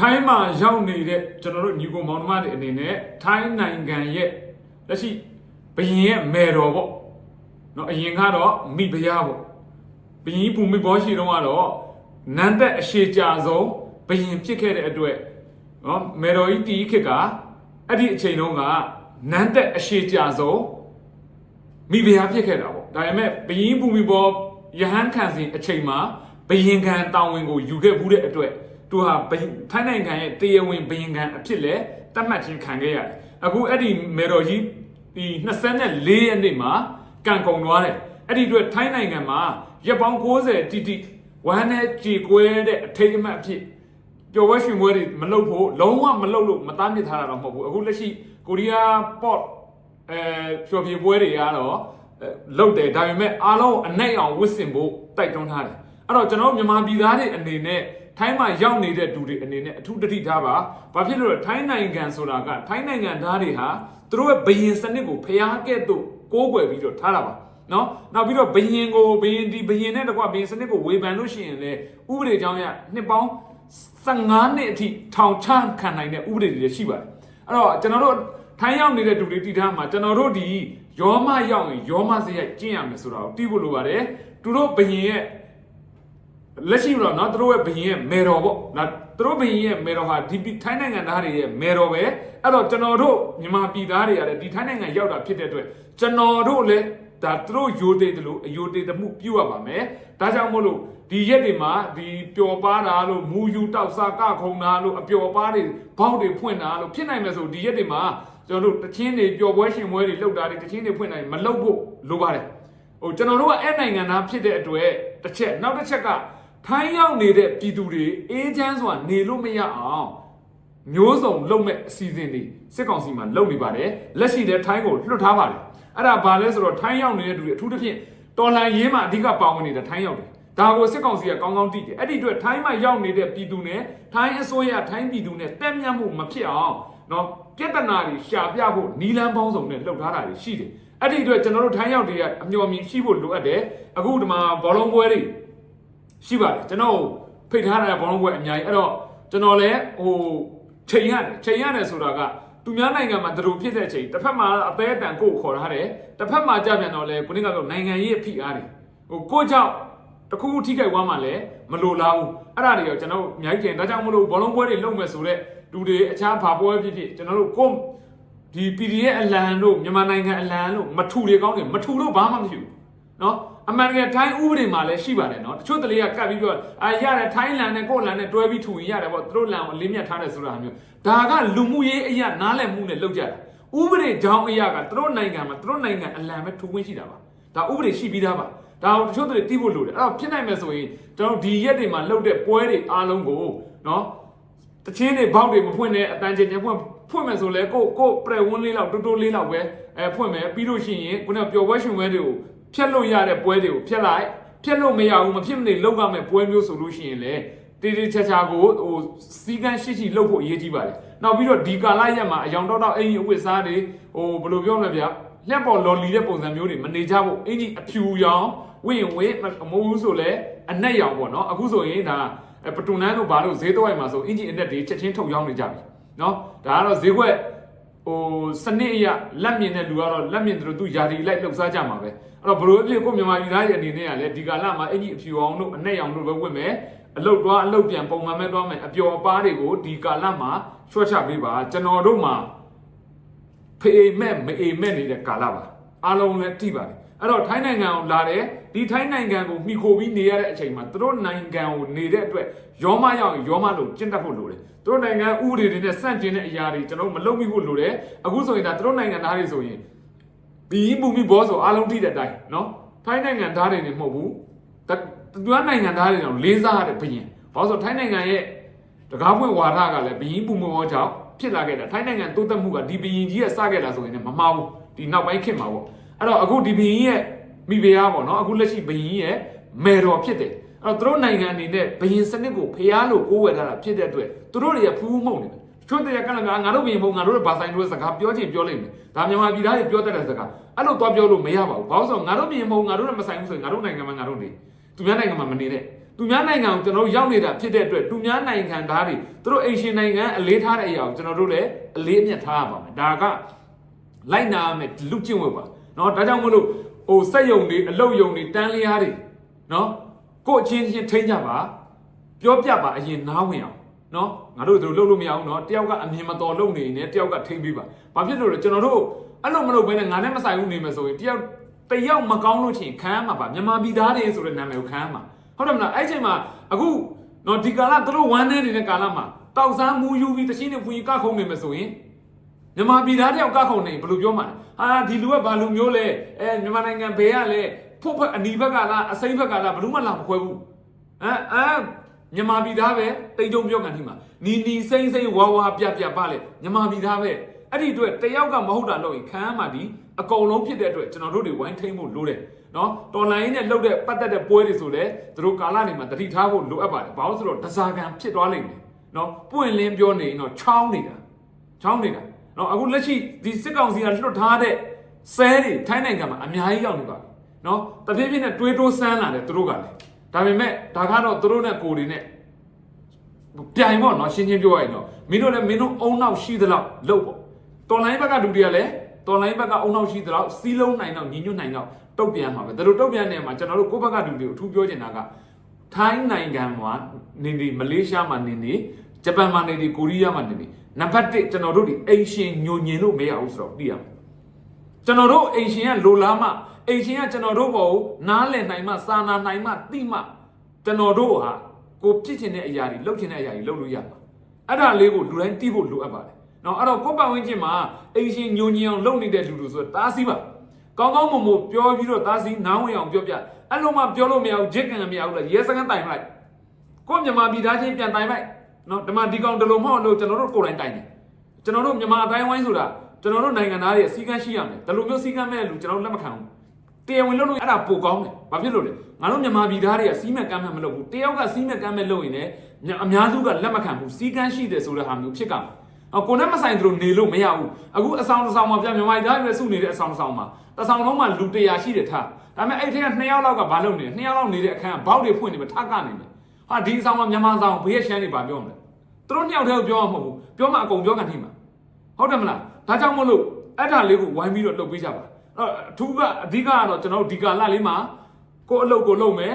ထိုင်းမှာရောက်နေတဲ့ကျွန်တော်တို့ညီကိုမောင်နှမတွေအနေနဲ့ထိုင်းနိုင်ငံရဲ့လက်ရှိဘရင်ရဲ့မေတော်ပေါ့နော်အရင်ကတော့မိဖုရားပေါ့ဘရင်ပူမိဘောရှိတုန်းကတော့နန်းသက်အရှိကြဆုံးဘရင်ဖြစ်ခဲ့တဲ့အတွက်နော်မေတော်ကြီးတီးခစ်ကအဲ့ဒီအချိန်တုန်းကနန်းသက်အရှိကြဆုံးမိဖုရားဖြစ်ခဲ့တာပေါ့ဒါပေမဲ့ဘရင်ပူမိဘောယဟန်ခံစဉ်အချိန်မှာဘရင်ခံတောင်းဝင်ကိုယူခဲ့ဘူးတဲ့အတွက် သူဟာဘယင်ထိုင်းနိုင်ငံရဲ့တရားဝင်ဘယင်ခံအဖြစ်လဲတတ်မှတ်ခြင်းခံခဲ့ရတယ်။အခုအဲ့ဒီမေတော်ကြီးဒီ24ရက်နေ့မှာကံကုန်သွားတယ်။အဲ့ဒီအတွက်ထိုင်းနိုင်ငံမှာရက်ပေါင်း90တိတိဝမ်းနဲ့ကြေကွဲတဲ့အထိတ်အမှတ်အဖြစ်ပျော်ပွဲရွှင်ပွဲတွေမလုပ်ဖို့လုံးဝမလုပ်လို့မသားမြစ်ထားတာတော့မဟုတ်ဘူး။အခုလက်ရှိကိုရီးယား port အဲပျော်ပြပွဲတွေကတော့အဲလုပ်တယ်ဒါပေမဲ့အားလုံးအနိုင်အောင်ဝစ်စင်ဖို့တိုက်တွန်းထားတယ်။အဲ့တော့ကျွန်တော်တို့မြန်မာပြည်သားတွေအနေနဲ့ ထိုင်းမှာရောက်နေတဲ့သူတွေအနေနဲ့အထူးတတိထားပါ။ဘာဖြစ်လို့လဲထိုင်းနိုင်ငံဆိုတာကထိုင်းနိုင်ငံသားတွေဟာသူတို့ရဲ့ဘယင်စနစ်ကိုဖျားကဲ့သို့ကိုးကွယ်ပြီးတော့ထားတာပါ။နော်နောက်ပြီးတော့ဘယင်ကိုဘယင်ဒီဘယင်နဲ့တကွဘယင်စနစ်ကိုဝေဖန်လို့ရှိရင်လေဥပဒေကြောင်းရနှစ်ပေါင်း15နှစ်အထိထောင်ချခံနိုင်တဲ့ဥပဒေတွေရှိပါတယ်။အဲ့တော့ကျွန်တော်တို့ထိုင်းရောက်နေတဲ့သူတွေတည်ထားမှာကျွန်တော်တို့ဒီယောမရောက်ရင်ယောမစရိုက်ကျင့်ရမယ်ဆိုတာကိုသိဖို့လိုပါတယ်။သူတို့ဘယင်ရဲ့ လက်ရှိတော့เนาะသူတို့ရဲ့ဘရင်ရဲ့မေတော်ပေါ့နော်သူတို့ဘရင်ရဲ့မေတော်ဟာဒီထိုင်းနိုင်ငံသားတွေရဲ့မေတော်ပဲအဲ့တော့ကျွန်တော်တို့မြန်မာပြည်သားတွေရတယ်ဒီထိုင်းနိုင်ငံရောက်တာဖြစ်တဲ့အတွက်ကျွန်တော်တို့လည်းဒါသူတို့ယိုသေးတယ်လို့အယိုသေးတမှုပြုတ်ရပါမယ်ဒါကြောင့်မို့လို့ဒီရက်တွေမှာဒီပျော်ပါတာလို့မူယူတောက်စားကခုံတာလို့အပျော်ပါတွေဘောက်တွေဖွင့်တာလို့ဖြစ်နိုင်မယ်ဆိုဒီရက်တွေမှာကျွန်တော်တို့တချင်းတွေပျော်ပွဲရှင်ပွဲတွေလုပ်တာတွေတချင်းတွေဖွင့်နိုင်မလုပ်ဖို့လိုပါတယ်ဟိုကျွန်တော်တို့ကအဲ့နိုင်ငံသားဖြစ်တဲ့အတွက်တစ်ချက်နောက်တစ်ချက်က ထိုင်းရောက်နေတဲ့ပြည်သူတွေအေးချမ်းစွာနေလို့မရအောင်မျိုးစုံလုံမဲ့အစီအစဉ်တွေစစ်ကောင်စီမှာလုပ်နေပါတယ်လက်ရှိတဲ့ထိုင်းကိုလွှတ်ထားပါတယ်အဲ့ဒါဘာလဲဆိုတော့ထိုင်းရောက်နေတဲ့သူတွေအထူးသဖြင့်တော်လှန်ရေးမှာအဓိကပါဝင်နေတဲ့ထိုင်းရောက်တယ်ဒါကိုစစ်ကောင်စီကကောင်းကောင်းသိတယ်အဲ့ဒီအတွက်ထိုင်းမှာရောက်နေတဲ့ပြည်သူနဲ့ထိုင်းအစိုးရထိုင်းပြည်သူနဲ့တက်မြတ်မှုမဖြစ်အောင်เนาะပြဿနာတွေရှာပြဖို့နီလန်းပေါင်းစုံနဲ့လှုပ်ထားတာတွေရှိတယ်အဲ့ဒီအတွက်ကျွန်တော်တို့ထိုင်းရောက်တွေကအမျှော်မြင်ရှိဖို့လိုအပ်တယ်အခုဒီမှာဘောလုံးပွဲတွေ ရှိပါတယ်ကျွန်တော်ဖိတ်ထားတဲ့ဘောလုံးပွဲအများကြီးအဲ့တော့ကျွန်တော်လည်းဟိုချိန်ရတယ်ချိန်ရတယ်ဆိုတာကသူများနိုင်ငံမှာသူတို့ဖြစ်တဲ့အချိန်တစ်ဖက်မှာအသေးအတန်ကိုခေါ်ထားတယ်တစ်ဖက်မှာကြပြန်တော့လဲခုနကပြောနိုင်ငံရေးဖိအားတွေဟိုကိုကြောင့်တခုခုထိခိုက်သွားမှလည်းမလိုလားဘူးအဲ့ဒါတွေရောကျွန်တော်အများကြီးကျင်ဒါကြောင့်မလို့ဘောလုံးပွဲတွေလုပ်မယ်ဆိုတော့လူတွေအခြားဘာပွဲဖြစ်ဖြစ်ကျွန်တော်တို့ကိုဒီ PDF အလံတို့မြန်မာနိုင်ငံအလံတို့မထူတွေကောင်းတယ်မထူတော့ဘာမှမရှိဘူးเนาะ အမှန်တကယ်ထိုင်းဥပဒေမှာလည်းရှိပါတယ်နော်တချို့တလေကကတ်ပြီးပြောအာရတယ်ထိုင်းလန်နဲ့ကိုယ့်လန်နဲ့တွဲပြီးထူရင်ရတယ်ပေါ့သူတို့လန်ကိုလင်းမြတ်ထားတယ်ဆိုတာမျိုးဒါကလူမှုရေးအရာနားလည်မှုနဲ့လုပ်ကြတာဥပဒေကြောင်းအရာကသူတို့နိုင်ငံမှာသူတို့နိုင်ငံအလံပဲထူခွင့်ရှိတာပါဒါဥပဒေရှိပြီးသားပါဒါကိုတချို့တလေသိဖို့လိုတယ်အဲ့တော့ဖြစ်နိုင်မယ်ဆိုရင်ကျွန်တော်ဒီရက်တွေမှာလုပ်တဲ့ပွဲတွေအားလုံးကိုနော်တချင်းတွေဘောက်တွေမဖွင့်တဲ့အတန်ကျင်ကျင်ဖွင့်ဖွင့်မယ်ဆိုလဲကိုကိုပရက်ဝန်းလေးလောက်တိုးတိုးလေးလောက်ပဲအဲဖွင့်မယ်ပြီးလို့ရှိရင်ခုနကပျော်ပွဲရှင်ပွဲတွေကို ဖြတ်လို့ရတဲ့ပွဲတွေကိုဖြတ်လိုက်ဖြတ်လို့မရဘူးမဖြစ်မနေလောက်ရမယ့်ပွဲမျိုးဆိုလို့ရှိရင်လေတေးတေးချာချာကိုဟိုစီကန်းရှိရှိလုပ်ဖို့အရေးကြီးပါတယ်နောက်ပြီးတော့ဒီကာလရက်မှာအယောင်တော့တော့အင်ကြီးအဝတ်စားတွေဟိုဘယ်လိုပြောမလဲဗျာလက်ပေါ်လော်လီတဲ့ပုံစံမျိုးတွေမနေကြဖို့အင်ကြီးအဖြူရောင်ဝင့်ဝင့်အမိုးဘူးဆိုလဲအနက်ရောင်ပေါ့နော်အခုဆိုရင်ဒါပတူနန်းတို့ဘာလို့ဈေးတော့မှာဆိုအင်ကြီးအနက်တွေချက်ချင်းထုတ်ရောင်းနေကြပြီနော်ဒါကတော့ဈေးကွက်ဟို စနစ်အရလက်မြင်တဲ့လူကတော့လက်မြင်တယ်လို့သူယာဒီလိုက်လှုပ်ရှားကြမှာပဲအဲ့တော့ဘလို့အဖြစ်ကိုမြန်မာပြည်သားရဲ့အနေနဲ့ကလည်းဒီကာလမှာအကြီးအဖြူအောင်တို့အနဲ့ရောင်တို့ပဲဝတ်မယ်အလုတ်သွားအလုတ်ပြန်ပုံမှန်မဲ့သွားမယ်အပျော်အပါးတွေကိုဒီကာလမှာချွတ်ချပေးပါကျွန်တော်တို့မှာဖေအိမ်မဲ့မအိမ်မဲ့နေတဲ့ကာလပါအားလုံးလည်းတိပါတယ်အဲ့တော့ထိုင်းနိုင်ငံကိုလာတယ် ဒီထိုင်းနိုင်ငံကိုမှီခိုပြီးနေရတဲ့အချိန်မှာသူတို့နိုင်ငံကိုနေတဲ့အတွက်ရောမရောက်ရင်ရောမလို့ကျင့်တတ်ဖို့လိုတယ်သူတို့နိုင်ငံဥပဒေတွေနဲ့စန့်ကျင်တဲ့အရာတွေကျွန်တော်တို့မလုပ်မိဖို့လိုတယ်အခုဆိုရင်ဒါသူတို့နိုင်ငံသားတွေဆိုရင်ဒီမူမီဘောဆိုအားလုံးထိတဲ့အတိုင်းနော်ထိုင်းနိုင်ငံသားတွေနေမဟုတ်ဘူးတသူကနိုင်ငံသားတွေတော့လေးစားရတဲ့ဘရင်ဘာလို့ဆိုထိုင်းနိုင်ငံရဲ့တကားပွင့်ဝါဒကလည်းဘရင်ပူမဘောကြောင့်ဖြစ်လာခဲ့တာထိုင်းနိုင်ငံတိုးတက်မှုကဒီဘရင်ကြီးရဲ့စခဲ့တာဆိုရင်လည်းမမှားဘူးဒီနောက်ပိုင်းခေတ်မှာပေါ့အဲ့တော့အခုဒီဘရင်ရဲ့ မိဖုရားပေါ့နော်အခုလက်ရှိဘရင်ရဲ့မေတော်ဖြစ်တယ်အဲ့တော့သူတို့နိုင်ငံအနေနဲ့ဘရင်စနစ်ကိုဖျားလို့ကိုးဝယ်ထားတာဖြစ်တဲ့အတွက်သူတို့တွေကဖူးဖူးမှုန့်နေတယ်ချွတ်တဲ့ကလည်းငါငါတို့ဘရင်ဘုံငါတို့ရဲ့ဘာဆိုင်တို့ရဲ့စကားပြောချင်ပြောလိမ့်မယ်ဒါမြန်မာပြည်သားတွေပြောတတ်တဲ့စကားအဲ့လိုသွားပြောလို့မရပါဘူးဘာလို့ဆိုတော့ငါတို့ဘရင်ဘုံငါတို့နဲ့မဆိုင်ဘူးဆိုရင်ငါတို့နိုင်ငံမှာငါတို့နေသူများနိုင်ငံမှာမနေတဲ့ သူများနိုင်ငံကိုကျွန်တော်တို့ရောက်နေတာဖြစ်တဲ့အတွက်သူများနိုင်ငံသားတွေသူတို့အိမ်ရှင်နိုင်ငံအလေးထားတဲ့အရာကိုကျွန်တော်တို့လည်းအလေးအမြတ်ထားရပါမယ်ဒါကလိုက်နာရမယ်လူကျင့်ဝတ်ပါเนาะဒါကြောင့်မလို့ ဟိုစက်ယုံတွေအလုတ်ယုံတွေတန်းလျားတွေနော်ကို့အချင်းချင်းထိမ့်ကြပါပြောပြပါအရင်နားဝင်အောင်နော်ငါတို့တို့လှုပ်လို့မရအောင်နော်တယောက်ကအမြင်မတော်လုပ်နေနေတယောက်ကထိမ့်ပေးပါဘာဖြစ်လို့လဲကျွန်တော်တို့အဲ့လိုမလုပ်ဘဲနဲ့ငါနဲ့မဆိုင်ဘူးနေမယ်ဆိုရင်တယောက်တယောက်မကောင်းလို့ချင်ခံရမှာပါမြန်မာပြည်သားတွေဆိုတဲ့နာမည်ကိုခံရမှာဟုတ်တယ်မလားအဲ့ချိန်မှာအခုနော်ဒီကာလတို့ဝမ်းနေနေတဲ့ကာလမှာတောက်စားမူယူပြီးတချင်းနဲ့ဖူကြီးကခုံနေမယ်ဆိုရင် မြန်မာပြည်သားတယောက်ကခုံနေဘယ်လိုပြောမှာလဲဟာဒီလူကဘာလူမျိုးလဲအဲမြန်မာနိုင်ငံဘယ်ကလဲဖို့ဖက်အနီဘက်ကလားအစိမ့်ဘက်ကလားဘယ်သူမှလာမခွဲဘူးအဲအဲမြန်မာပြည်သားပဲတိတ်ကြုံပြောကန်ထိမှာနီနီစိမ့်စိမ့်ဝါဝါပြပြပါလေမြန်မာပြည်သားပဲအဲ့ဒီအတွက်တယောက်ကမဟုတ်တာလို့ရင်ခံရမှာဒီအကုန်လုံးဖြစ်တဲ့အတွက်ကျွန်တော်တို့တွေဝိုင်းထိန်ဖို့လိုတယ်နော်တော်လိုင်းနဲ့လှုပ်တဲ့ပတ်သက်တဲ့ပွဲတွေဆိုလဲသူတို့ကာလနေမှာတတိထားဖို့လိုအပ်ပါတယ်ဘာလို့ဆိုတော့တစားကံဖြစ်သွားလိမ့်မယ်နော်ပွင့်လင်းပြောနေရင်တော့ချောင်းနေတာချောင်းနေတာ နော်အခုလက်ရှိဒီစစ်ကောင်စီကလွတ်ထားတဲ့ဆဲတွေထိုင်းနိုင်ငံမှာအများကြီးရောက်နေပါပြီနော်တဖြည်းဖြည်းနဲ့တွေးတိုးဆန်းလာတယ်သူတို့ကလည်းဒါပေမဲ့ဒါကတော့သူတို့နဲ့ကိုယ်တွေနဲ့ပြိုင်ပေါ့နော်ရှင်းချင်းပြောရရင်တော့မင်းတို့လည်းမင်းတို့အုံနောက်ရှိသလောက်လုပ်ပေါ့တော်လိုင်းဘက်ကလူတွေကလည်းတော်လိုင်းဘက်ကအုံနောက်ရှိသလောက်စီးလုံးနိုင်တော့ညီညွတ်နိုင်တော့တုတ်ပြန်မှာပဲဒါလိုတုတ်ပြန်နေမှာကျွန်တော်တို့ကိုယ့်ဘက်ကလူတွေကိုအထူးပြောချင်တာကထိုင်းနိုင်ငံမှာနေနေမလေးရှားမှာနေနေဂျပန်မှာနေနေကိုရီးယားမှာနေနေ နံပါတ်1ကျွန်တော်တို့ဒီအိမ်ရှင်ညိုညင်လို့မရဘူးဆိုတော့သိရမယ်ကျွန်တော်တို့အိမ်ရှင်ကလိုလားမှအိမ်ရှင်ကကျွန်တော်တို့ဘောကိုနားလည်နိုင်မှစာနာနိုင်မှသိမှကျွန်တော်တို့ဟာကိုဖြစ်ချင်တဲ့အရာတွေလုပ်ချင်တဲ့အရာတွေလုပ်လို့ရမှာအဲ့ဒါလေးကိုလူတိုင်းသိဖို့လိုအပ်ပါတယ်နော်အဲ့တော့ကိုယ့်ပတ်ဝန်းကျင်မှာအိမ်ရှင်ညိုညင်အောင်လုပ်နေတဲ့လူတို့ဆိုတားစီးပါကောင်းကောင်းမွန်မွန်ပြောပြီးတော့သားစီနားဝင်အောင်ပြောပြအဲ့လိုမှပြောလို့မရဘူးဂျစ်ကန်မရဘူးလားရဲစကန်တိုင်လိုက်ကိုယ့်မြန်မာပြည်သားချင်းပြန်တိုင်လိုက် နော်ဒီမှာဒီကောင်တလုံးမဟုတ်လို့ကျွန်တော်တို့ကိုယ်တိုင်တိုင်တယ်ကျွန်တော်တို့မြန်မာအတိုင်းဝိုင်းဆိုတာကျွန်တော်တို့နိုင်ငံသားတွေစီကန်းရှိရမယ်ဒီလိုမျိုးစီကန်းမဲ့လူကျွန်တော်တို့လက်မခံဘူးတရားဝင်လုပ်လို့အဲ့ဒါပိုကောင်းတယ်ဘာဖြစ်လို့လဲငါတို့မြန်မာပြည်သားတွေကစီးမဲ့ကမ်းမဲ့မလုပ်ဘူးတယောက်ကစီးမဲ့ကမ်းမဲ့လုပ်ရင်လည်းအများစုကလက်မခံဘူးစီကန်းရှိတယ်ဆိုတဲ့ဟာမျိုးဖြစ်ကမှာအကိုနဲ့မဆိုင်သူတို့နေလို့မရဘူးအခုအဆောင်တစ်ဆောင်မှာပြမြန်မာပြည်သားတွေစုနေတဲ့အဆောင်တစ်ဆောင်မှာတစ်ဆောင်လုံးမှာလူ100ရှိတယ်ထားဒါပေမဲ့အဲ့ထက်က2ယောက်လောက်ကဘာလုပ်နေလဲ2ယောက်လောက်နေတဲ့အခန်းကဘောက်တွေဖွင့်နေမှာထကနေတယ် ဟာဒီအဆောင်မှာမြန်မာဆောင်ဘေးရရှမ်းနေပါပြောမလဲသူတို့2ယောက်တည်းကိုပြောမှာမဟုတ်ဘူးပြောမှအကုန်ပြောကန်ထိမှာဟုတ်တယ်မလားဒါကြောင့်မို့လို့အဲ့ဒါလေးကိုဝိုင်းပြီးတော့လုပ်ပေးကြပါအဲ့အထူးကအဓိကကတော့ကျွန်တော်တို့ဒီကာလလေးမှာကိုယ့်အလုပ်ကိုလုပ်မယ်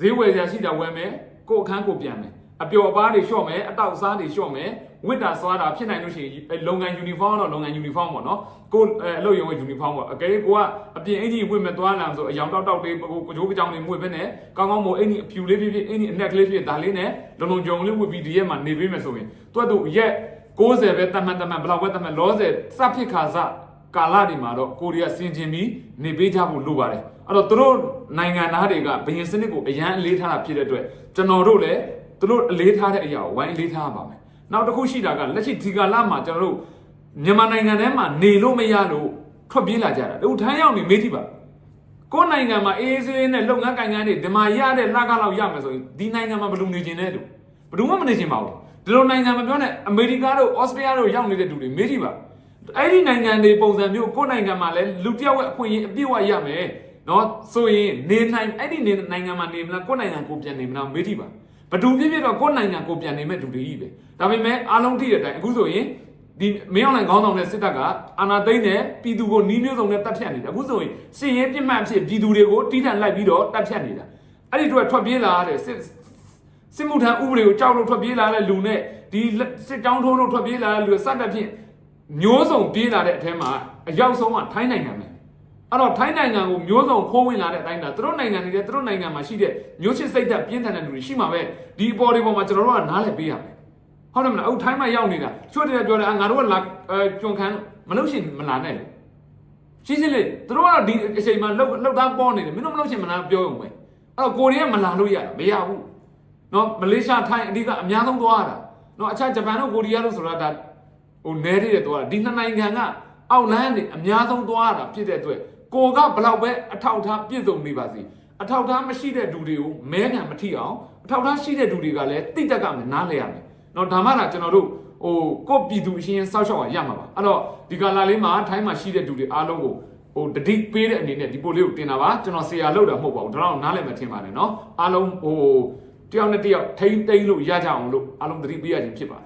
ဈေးဝယ်ရရှိတာဝယ်မယ်ကိုယ့်အခန်းကိုပြန်မယ်အပျော်ပါးတွေလျှော့မယ်အတောက်စားတွေလျှော့မယ် ဝစ်တာသွားတာဖြစ်နိုင်လို့ရှိရင်လုံငန်းယူနီဖောင်းတော့လုံငန်းယူနီဖောင်းပေါ့နော်ကိုအလုပ်ရုံရဲ့ယူနီဖောင်းပေါ့အကယ်ကိုကအပြင်အင်ကြီးဝစ်မဲ့သွားလာဆိုအယောင်တောက်တောက်လေးကိုကိုကြိုးကြောင်လေးမွေပဲနဲ့ကောင်းကောင်းမို့အင်ကြီးအဖြူလေးဖြစ်ဖြစ်အင်ကြီးအနက်ကလေးဖြစ်ဒါလေးနဲ့လုံလုံကြုံလေးဝစ်ပြီးဒီရက်မှာနေပေးမယ်ဆိုရင်တွတ်တူရက်60ပဲတမန်တမန်ဘလောက်ပဲတမန်လောဆယ်စဖြစ်ခါစကာလဒီမှာတော့ကိုရီးယားစင်ကျင်ပြီးနေပေးကြဖို့လိုပါတယ်အဲ့တော့သူတို့နိုင်ငံသားတွေကဘယင်စနစ်ကိုအရန်အလေးထားတာဖြစ်တဲ့အတွက်ကျွန်တော်တို့လည်းသူတို့အလေးထားတဲ့အရာကိုဝိုင်းအလေးထားပါမယ် နောက်တစ်ခုရှိတာကလက်ရှိဒီကာလမှာကျွန်တော်တို့မြန်မာနိုင်ငံထဲမှာနေလို့မရလို့ထွက်ပြေးလာကြတာတို့ထိုင်းရောက်နေမေးကြည့်ပါကိုယ်နိုင်ငံမှာအေးအေးဆေးဆေးနဲ့လုပ်ငန်းကိုင်ငန်းတွေဒီမှာရတဲ့လကလောက်ရမယ်ဆိုရင်ဒီနိုင်ငံမှာဘယ်လိုနေကျင်လဲလို့ဘယ်သူမှမနေကျင်ပါဘူးဒီလိုနိုင်ငံမပြောနဲ့အမေရိကတို့ဩစတြေးလျတို့ရောက်နေတဲ့သူတွေမေးကြည့်ပါအဲ့ဒီနိုင်ငံတွေပုံစံမျိုးကိုယ်နိုင်ငံမှာလည်းလူတစ်ယောက်ရဲ့အခွင့်အရေးအပြည့်အဝရမယ်နော်ဆိုရင်နေနိုင်အဲ့ဒီနိုင်ငံမှာနေမလားကိုယ်နိုင်ငံကိုပြန်နေမလားမေးကြည့်ပါ ဘဒူပြည့်ပြည့်တော့ကိုယ်နိုင်ငံကိုပြန်နေမဲ့လူတွေကြီးပဲဒါပေမဲ့အားလုံးထိတဲ့အတိုင်းအခုဆိုရင်ဒီမင်းအောင်လှိုင်ခေါင်းဆောင်တဲ့စစ်တပ်ကအာဏာသိမ်းတဲ့ပြည်သူကိုနီးမျိုးစုံနဲ့တပ်ဖြတ်နေတာအခုဆိုရင်စစ်ရေးပြစ်မှတ်ဖြစ်ပြည်သူတွေကိုတီးထန်လိုက်ပြီးတော့တပ်ဖြတ်နေတာအဲ့ဒီအတွက်ထွက်ပြေးလာတဲ့စစ်စစ်မှုထမ်းဥပဒေကိုကြောက်လို့ထွက်ပြေးလာတဲ့လူနဲ့ဒီစစ်တောင်းထိုးလို့ထွက်ပြေးလာတဲ့လူစတဲ့ဖြင့်မျိုးစုံပြေးလာတဲ့အထက်မှာအရောက်ဆုံးကထိုင်းနိုင်ငံပဲ အဲ့တော့ထိုင်းနိုင်ငံကိုမျိုးစုံခိုးဝင်လာတဲ့အတိုင်းဒါသူတို့နိုင်ငံတွေသူတို့နိုင်ငံမှာရှိတဲ့မျိုးချစ်စိတ်သက်ပြင်းထန်တဲ့လူတွေရှိမှာပဲဒီအပေါ်တွေပေါ်မှာကျွန်တော်တို့ကနားလည်ပေးရမယ်ဟုတ်တယ်မလားအခုထိုင်းမှာရောက်နေတာချွတ်တယ်ပြောတယ်ငါတို့ကလာကျွံခံမလို့ရှိရင်မလာနဲ့လေရှင်းရှင်းလေးသူတို့ကတော့ဒီအချိန်မှာလှုပ်လှုပ်သားပေါ်နေတယ်မင်းတို့မလို့ရှိရင်မလာပြောရုံပဲအဲ့တော့ကိုရီးယားမလာလို့ရတာမရဘူးနော်မလေးရှားထိုင်းအဓိကအများဆုံးသွားရတာနော်အခြားဂျပန်တို့ကိုရီးယားတို့ဆိုတာဒါဟိုနဲတဲ့သွားတာဒီနှစ်နိုင်ငံကအောက်လန်းနေအများဆုံးသွားရတာဖြစ်တဲ့အတွက် ကိုကဘလောက်ပဲအထောက်ထားပြည့်စုံနေပါစေအထောက်ထားမရှိတဲ့လူတွေကိုမဲခံမထိအောင်အထောက်ထားရှိတဲ့လူတွေကလည်းတိတက်ကမနားလဲရမယ်နော်ဒါမှသာကျွန်တော်တို့ဟိုကိုပြည်သူအချင်းစောက်ရှောက်ရရမှာပါအဲ့တော့ဒီကာလာလေးမှာထိုင်းမှာရှိတဲ့လူတွေအားလုံးကိုဟိုတတိပေးတဲ့အနေနဲ့ဒီပို့လေးကိုတင်တာပါကျွန်တော်ဆရာလောက်တာမဟုတ်ပါဘူးဒါတော့နားလည်မှထင်ပါတယ်နော်အားလုံးဟိုတယောက်နဲ့တယောက်ထိမ့်သိမ့်လို့ရကြအောင်လို့အားလုံးတတိပေးရခြင်းဖြစ်ပါတယ်